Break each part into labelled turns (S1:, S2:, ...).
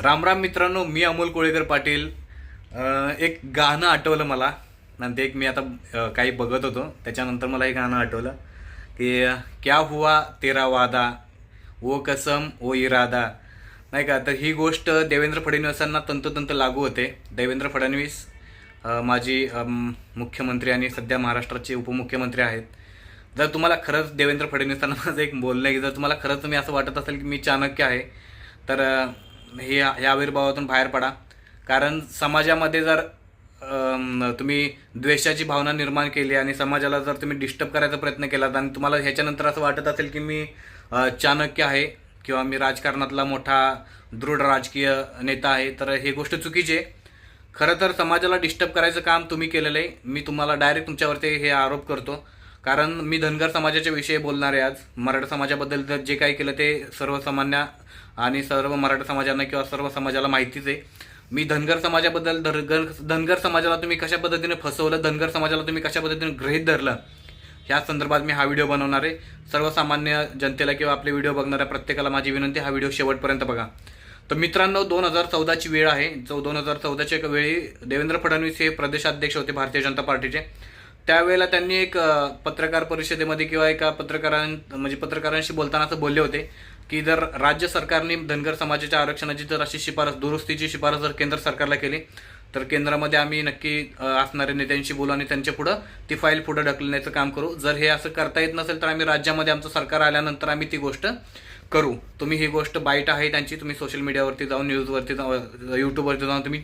S1: रामराम मित्रांनो मी अमोल कोळेकर पाटील. एक गाणं आठवलं मला. नंतर एक मी आता काही बघत होतो. त्याच्यानंतर मला एक गाणं आठवलं की क्या हुआ तेरा वादा? ओ कसम ओ इरादा. नाही का? तर ही गोष्ट देवेंद्र फडणवीसांना तंतोतंत लागू होते. देवेंद्र फडणवीस माझी माजी मुख्यमंत्री आणि सध्या महाराष्ट्राचे उपमुख्यमंत्री आहेत. जर तुम्हाला खरंच देवेंद्र फडणवीसांना माझं एक बोलणं आहे की जर तुम्हाला खरंच तुम्ही असं वाटत असेल की मी चाणक्य आहे तर हे या आविर्भावातून बाहेर पडा. कारण समाजामध्ये जर तुम्ही द्वेषाची भावना निर्माण केली आणि समाजाला जर तुम्ही डिस्टर्ब करायचा प्रयत्न केलात आणि तुम्हाला ह्याच्यानंतर असं वाटत असेल की मी चाणक्य आहे किंवा मी राजकारणातला मोठा दृढ राजकीय नेता आहे तर हे गोष्ट चुकीची आहे. खरं तर समाजाला डिस्टर्ब करायचं काम तुम्ही केलेलं आहे. मी तुम्हाला डायरेक्ट तुमच्यावरती हे आरोप करतो. कारण मी धनगर समाजाच्या विषयी बोलणार आहे आज. मराठा समाजाबद्दल जर जे काही केलं ते सर्वसामान्य आणि सर्व मराठा समाजांना किंवा सर्व समाजाला माहितीच आहे. मी धनगर समाजाबद्दल धनगर धनगर समाजाला तुम्ही कशा पद्धतीने फसवलं धनगर समाजाला तुम्ही कशा पद्धतीने गृहीत धरलं ह्या संदर्भात मी हा व्हिडिओ बनवणार आहे. सर्वसामान्य जनतेला किंवा आपले व्हिडिओ बघणाऱ्या प्रत्येकाला माझी विनंती हा व्हिडिओ शेवटपर्यंत बघा. तर मित्रांनो दोन हजार चौदाची वेळ आहे. जो दोन हजार चौदाच्या वेळी देवेंद्र फडणवीस हे प्रदेशाध्यक्ष होते भारतीय जनता पार्टीचे. त्यावेळेला त्यांनी एक पत्रकार परिषदेमध्ये किंवा एका पत्रकारां म्हणजे पत्रकारांशी बोलताना असं बोलले होते की जर राज्य सरकारने धनगर समाजाच्या आरक्षणाची जर अशी शिफारस दुरुस्तीची शिफारस जर केंद्र सरकारला केली तर केंद्रामध्ये आम्ही नक्की असणाऱ्या नेत्यांशी बोलू आणि त्यांच्या पुढं ती फाईल पुढं ढकलण्याचं काम करू. जर हे असं करता येत नसेल तर आम्ही राज्यामध्ये आमचं सरकार आल्यानंतर आम्ही ती गोष्ट करू. तुम्ही ही गोष्ट बाईट आहे त्यांची तुम्ही सोशल मीडियावरती जाऊन न्यूजवरती जाऊन यूट्यूबवरती जाऊन तुम्ही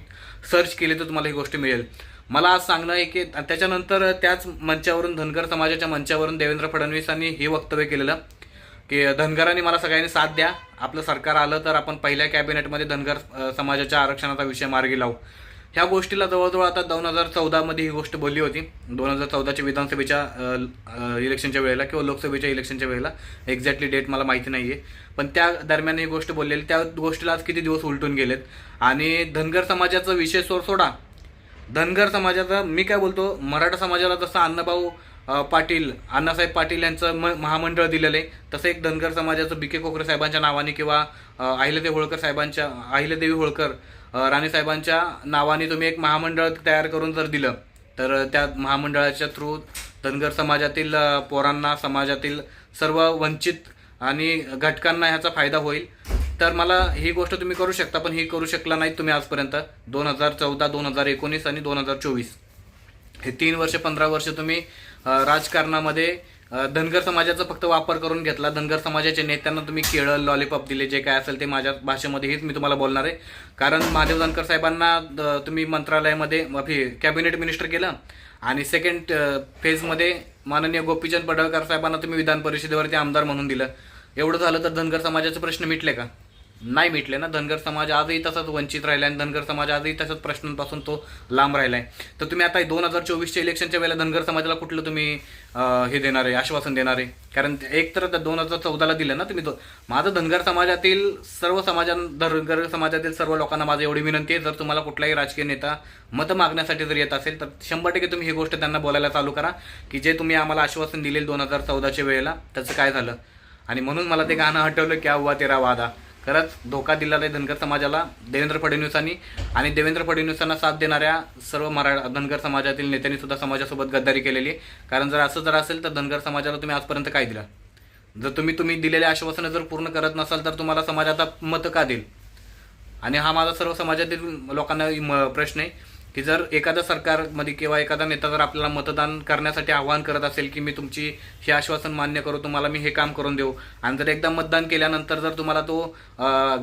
S1: सर्च केली तर तुम्हाला ही गोष्ट मिळेल. मला आज सांगणं आहे की त्याच्यानंतर त्याच मंचावरून धनगर समाजाच्या मंचावरून देवेंद्र फडणवीसांनी हे वक्तव्य केलेलं की धनगरांनी मला सगळ्यांनी साथ द्या. आपलं सरकार आलं तर आपण पहिल्या कॅबिनेटमध्ये धनगर समाजाच्या आरक्षणाचा विषय मार्गी लावू. ह्या गोष्टीला जवळजवळ आता दोन हजार चौदामध्ये ही गोष्ट बोलली होती. दोन हजार चौदाच्या विधानसभेच्या इलेक्शनच्या वेळेला किंवा लोकसभेच्या इलेक्शनच्या वेळेला. एक्झॅक्टली डेट मला माहिती नाही आहे पण त्या दरम्यान ही गोष्ट बोललेली त्या गोष्टीला आज किती दिवस उलटून गेलेत? आणि धनगर समाजाचा विषय सोड सोडा. धनगर समाजाचा मी काय बोलतो मराठा समाजाला जसं अण्णाभाऊ पाटील अण्णासाहेब पाटील यांचं म महामंडळ दिलेलं आहे तसं एक धनगर समाजाचं बी के कोकरे साहेबांच्या नावाने किंवा अ, अहिल्यादेवी होळकर साहेबांच्या अहिल्यादेवी होळकर राणेसाहेबांच्या राणीसाहेबांच्या नावाने तुम्ही एक महामंडळ तयार करून जर दिलं तर त्या महामंडळाच्या थ्रू धनगर समाजातील पोरांना समाजातील सर्व वंचित आणि घटकांना ह्याचा फायदा होईल. तर मला ही गोष्ट तुम्ही करू शकता पण ही करू शकला नाही तुम्ही आजपर्यंत. दोन हजार चौदा दोन हजार एकोणीस आणि दोन हजार चोवीस. हे तीन वर्ष पंधरा वर्ष तुम्ही राजकारणामध्ये धनगर समाजाचा फक्त वापर करून घेतला. धनगर समाजाच्या नेत्यांना तुम्ही केळं लॉलीपॉप दिले जे काय असेल ते माझ्या भाषेमध्ये हेच मी तुम्हाला बोलणार आहे. कारण महादेव धनकर साहेबांना द- तुम्ही मंत्रालयामध्ये कॅबिनेट मिनिस्टर केलं. आणि सेकंड फेजमध्ये माननीय गोपीचंद पडळकर साहेबांना तुम्ही विधान परिषदेवरती आमदार म्हणून दिलं. एवढं झालं तर धनगर समाजाचे प्रश्न मिटले का? नाही मिटले ना. धनगर समाज आजही तसाच वंचित राहिला आणि धनगर समाज आजही तशाच प्रश्नांपासून तो लांब राहिलाय. तर तुम्ही आता दोन हजार चोवीसच्या इलेक्शनच्या वेळेला धनगर समाजाला कुठलं तुम्ही हे देणार आहे आश्वासन देणार आहे? कारण एक तर दोन हजार चौदाला दिलं ना तुम्ही दो- माझं धनगर समाजातील सर्व समाजां धनगर समाजातील सर्व लोकांना माझी एवढी विनंती आहे. जर तुम्हाला कुठलाही राजकीय नेता मतं मागण्यासाठी जर येत असेल तर शंभर टक्के तुम्ही ही गोष्ट त्यांना बोलायला चालू करा की जे तुम्ही आम्हाला आश्वासन दिले दोन हजार चौदाच्या वेळेला त्याचं काय झालं? आणि म्हणून मला ते गाणं हटवलं की अव्वा तेरा वादा. खरंच धोका दिलेला आहे धनगर समाजाला देवेंद्र फडणवीसांनी. आणि देवेंद्र फडणवीसांना साथ देणाऱ्या सर्व मरा धनगर समाजातील नेत्यांनी सुद्धा समाजासोबत गद्दारी केलेली आहे. कारण जर असं जर असेल तर धनगर समाजाला तुम्ही आजपर्यंत काय दिलं? जर तुम्ही तुम्ही दिलेले आश्वासनं जर पूर्ण करत नसाल तर तुम्हाला समाजाचा मत का देईल? आणि हा माझा सर्व समाजातील लोकांना म- प्रश्न आहे. की जर एखादा सरकारमध्ये किंवा एखादा नेता जर आपल्याला मतदान करण्यासाठी आवाहन करत असेल की मी तुमची हे आश्वासन मान्य करू तुम्हाला मी हे काम करून देऊ. आणि जर एकदा मतदान केल्यानंतर जर तुम्हाला तो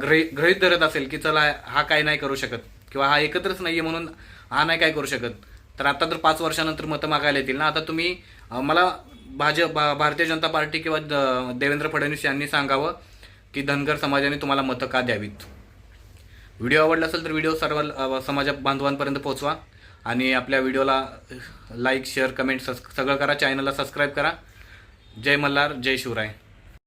S1: गृहित गृही धरत असेल की चला हा काय नाही करू शकत किंवा हा एकत्रच नाही आहे म्हणून हा नाही काय करू शकत तर आता तर पाच वर्षानंतर मतं मागायला येतील ना. आता तुम्ही मला भाजप भा- भारतीय जनता पार्टी किंवा द- देवेंद्र फडणवीस यांनी सांगावं की धनगर समाजाने तुम्हाला मतं का द्यावीत? व्हिडिओ आवडला असेल तर व्हिडिओ सर्व समाज बांधवांपर्यंत पोहोचवा. आणि आपल्या व्हिडिओला लाईक शेअर कमेंट सस सगळं करा. चॅनलला सबस्क्राईब करा. जय मल्हार जय शिवराय.